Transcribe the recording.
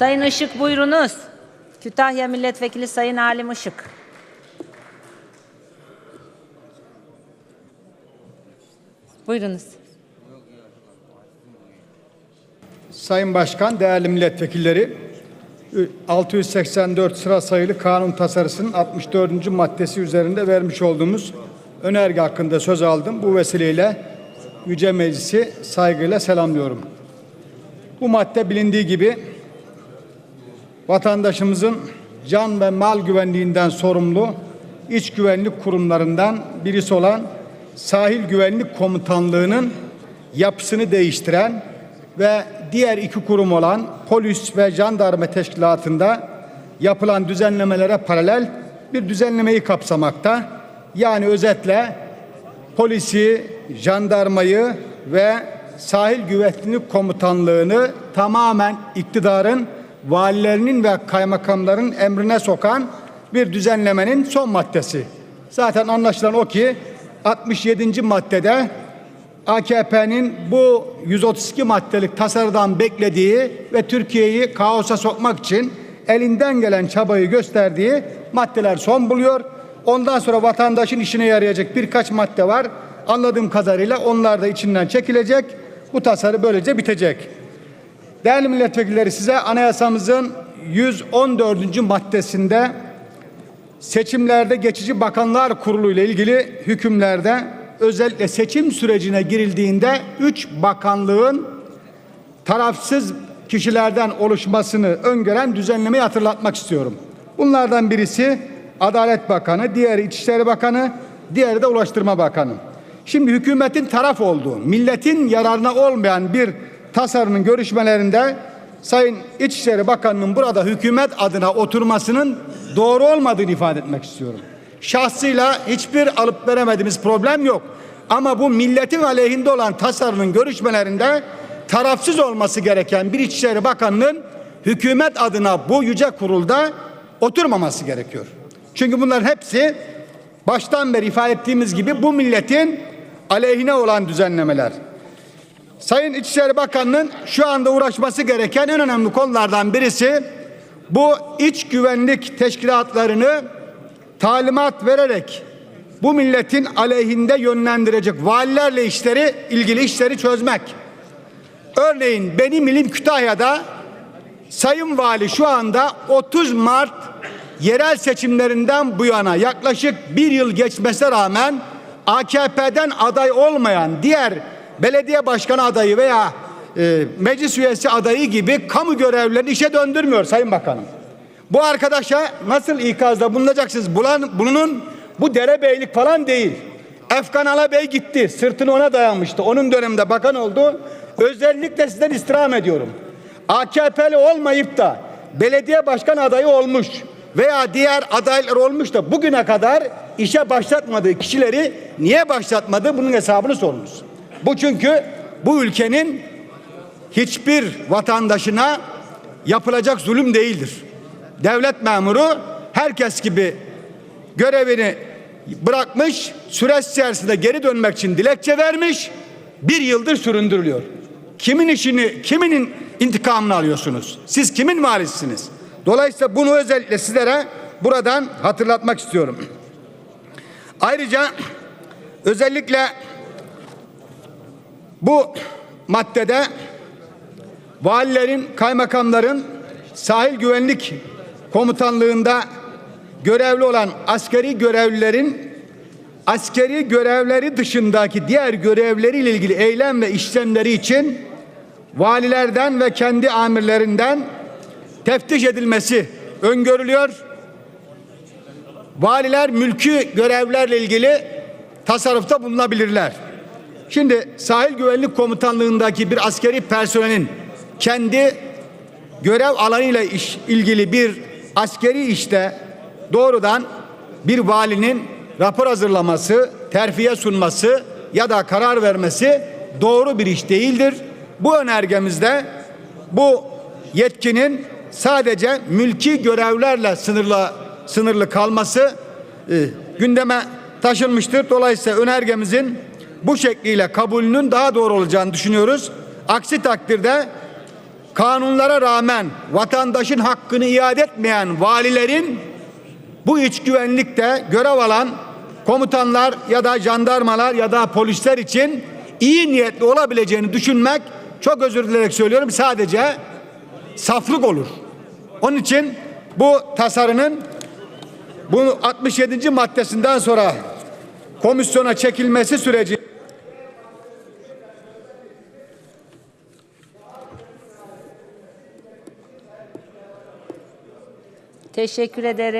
Sayın Işık buyurunuz. Kütahya Milletvekili Sayın Halim Işık. Buyurunuz. Sayın Başkan, değerli milletvekilleri, 684 sıra sayılı kanun tasarısının 64. maddesi üzerinde vermiş olduğumuz önerge hakkında söz aldım. Bu vesileyle Yüce Meclisi saygıyla selamlıyorum. Bu madde bilindiği gibi vatandaşımızın can ve mal güvenliğinden sorumlu iç güvenlik kurumlarından birisi olan Sahil Güvenlik Komutanlığı'nın yapısını değiştiren ve diğer iki kurum olan polis ve jandarma teşkilatında yapılan düzenlemelere paralel bir düzenlemeyi kapsamakta. Yani özetle polisi, jandarmayı ve sahil güvenlik komutanlığını tamamen iktidarın valilerinin ve kaymakamların emrine sokan bir düzenlemenin son maddesi. Zaten anlaşılan o ki 67. maddede AKP'nin bu 132 maddelik tasarıdan beklediği ve Türkiye'yi kaosa sokmak için elinden gelen çabayı gösterdiği maddeler son buluyor. Ondan sonra vatandaşın işine yarayacak birkaç madde var. Anladığım kadarıyla onlar da içinden çekilecek. Bu tasarı böylece bitecek. Değerli milletvekilleri size anayasamızın 114. maddesinde seçimlerde geçici bakanlar kurulu ile ilgili hükümlerde özellikle seçim sürecine girildiğinde üç bakanlığın tarafsız kişilerden oluşmasını öngören düzenlemeyi hatırlatmak istiyorum. Bunlardan birisi Adalet Bakanı, diğeri İçişleri Bakanı, diğeri de Ulaştırma Bakanı. Şimdi hükümetin taraf olduğu, milletin yararına olmayan bir tasarının görüşmelerinde Sayın İçişleri Bakanı'nın burada hükümet adına oturmasının doğru olmadığını ifade etmek istiyorum. Şahsıyla hiçbir alıp veremediğimiz problem yok. Ama bu milletin aleyhinde olan tasarının görüşmelerinde tarafsız olması gereken bir İçişleri Bakanı'nın hükümet adına bu yüce kurulda oturmaması gerekiyor. Çünkü bunların hepsi baştan beri ifade ettiğimiz gibi bu milletin aleyhine olan düzenlemeler. Sayın İçişleri Bakanı'nın şu anda uğraşması gereken en önemli konulardan birisi bu iç güvenlik teşkilatlarını talimat vererek bu milletin aleyhinde yönlendirecek valilerle işleri ilgili işleri çözmek. Örneğin benim ilim Kütahya'da Sayın Vali şu anda 30 Mart yerel seçimlerinden bu yana yaklaşık bir yıl geçmesine rağmen AKP'den aday olmayan diğer belediye başkanı adayı veya e, meclis üyesi adayı gibi kamu görevlilerini işe döndürmüyor Sayın Bakanım. Bu arkadaşa nasıl ikazda bulunacaksınız? Bulan, bunun bu derebeylik falan değil. Efkan Alabey gitti. Sırtını ona dayanmıştı. Onun döneminde bakan oldu. Özellikle sizden istirham ediyorum. AKP'li olmayıp da belediye başkan adayı olmuş veya diğer adaylar olmuş da bugüne kadar işe başlatmadığı kişileri niye başlatmadı bunun hesabını sorunuz. Bu çünkü bu ülkenin hiçbir vatandaşına yapılacak zulüm değildir. Devlet memuru herkes gibi görevini bırakmış, süreç içerisinde geri dönmek için dilekçe vermiş, bir yıldır süründürülüyor. Kimin işini, kiminin intikamını alıyorsunuz? Siz kimin varisiniz? Dolayısıyla bunu özellikle sizlere buradan hatırlatmak istiyorum. Ayrıca özellikle bu maddede valilerin, kaymakamların sahil güvenlik komutanlığında görevli olan askeri görevlilerin askeri görevleri dışındaki diğer görevleriyle ilgili eylem ve işlemleri için valilerden ve kendi amirlerinden teftiş edilmesi öngörülüyor. Valiler mülkü görevlerle ilgili tasarrufta bulunabilirler. Şimdi sahil güvenlik komutanlığındaki bir askeri personelin kendi görev alanıyla iş, ilgili bir askeri işte doğrudan bir valinin rapor hazırlaması, terfiye sunması ya da karar vermesi doğru bir iş değildir. Bu önergemizde bu yetkinin sadece mülki görevlerle sınırlı sınırlı kalması e, gündeme taşınmıştır. Dolayısıyla önergemizin bu şekliyle kabulünün daha doğru olacağını düşünüyoruz. Aksi takdirde kanunlara rağmen vatandaşın hakkını iade etmeyen valilerin bu iç güvenlikte görev alan komutanlar ya da jandarmalar ya da polisler için iyi niyetli olabileceğini düşünmek çok özür dileyerek söylüyorum sadece saflık olur. Onun için bu tasarının bu 67. maddesinden sonra komisyona çekilmesi süreci Teşekkür ederim.